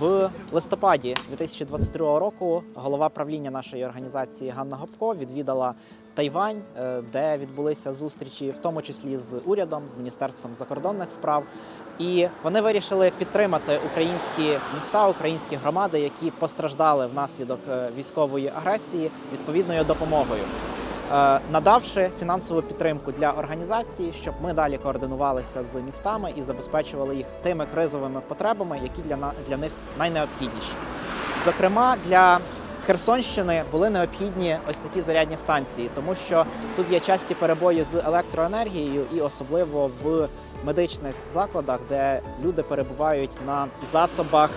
В листопаді 2022 року голова правління нашої організації Ганна Гопко відвідала Тайвань, е, де відбулися зустрічі, в тому числі з урядом, з міністерством закордонних справ. І вони вирішили підтримати українські міста, українські громади, які постраждали внаслідок е, військової агресії відповідною допомогою. Е, надавши фінансову підтримку для організації, щоб ми далі координувалися з містами і забезпечували їх тими кризовими потребами, які для, для них найнеобхідніші. Зокрема, для Херсонщини були необхідні ось такі зарядні станції, тому що тут є часті перебої з електроенергією, і особливо в медичних закладах, де люди перебувають на засобах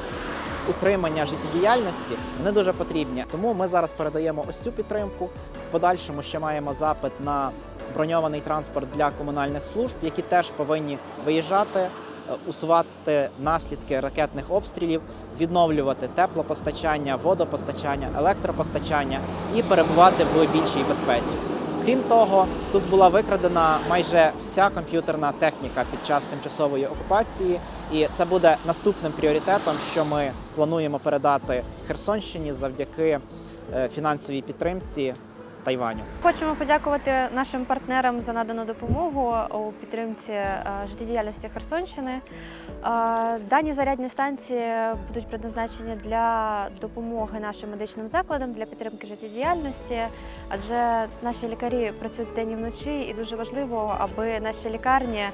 утримання життєдіяльності, вони дуже потрібні. Тому ми зараз передаємо ось цю підтримку. В подальшому ще маємо запит на броньований транспорт для комунальних служб, які теж повинні виїжджати, е, усувати наслідки ракетних обстрілів, відновлювати теплопостачання, водопостачання, електропостачання і перебувати в більшій безпеці. Крім того, тут була викрадена майже вся комп'ютерна техніка під час тимчасової окупації, і це буде наступним пріоритетом, що ми плануємо передати Херсонщині завдяки е, фінансовій підтримці Тайваню. Хочемо подякувати нашим партнерам за надану допомогу у підтримці е, життєдіяльності Херсонщини. Е, Дані зарядні станції будуть предназначені для допомоги нашим медичним закладам для підтримки життєдіяльності, адже наші лікарі працюють день і вночі, і дуже важливо, аби наші лікарні е,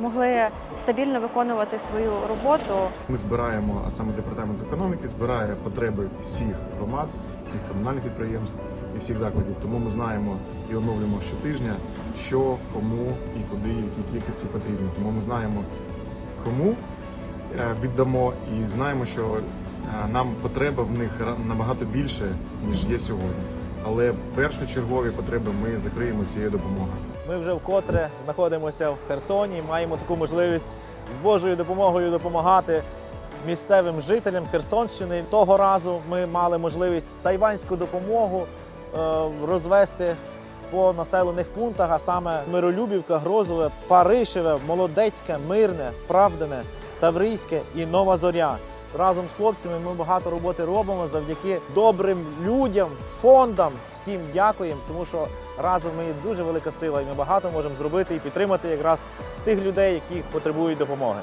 могли стабільно виконувати свою роботу. Ми збираємо, а саме департамент економіки збирає потреби всіх громад, всіх комунальних підприємств і всіх закладів. Тому ми знаємо і оновлюємо щотижня, що кому і куди, які кількості потрібно. Тому ми знаємо, кому е, віддамо, і знаємо, що е, нам потреба в них набагато більше ніж є сьогодні. Але першочергові потреби ми закриємо цією допомогою. Ми вже вкотре знаходимося в Херсоні. Маємо таку можливість з Божою допомогою допомагати місцевим жителям Херсонщини. Того разу ми мали можливість тайванську допомогу розвести по населених пунктах, а саме Миролюбівка, Грозове, Паришеве, Молодецьке, Мирне, Правдине, Таврійське і Нова Зоря. Разом з хлопцями ми багато роботи робимо завдяки добрим людям, фондам. Всім дякуємо, тому що разом ми є дуже велика сила, і ми багато можемо зробити і підтримати якраз тих людей, які потребують допомоги.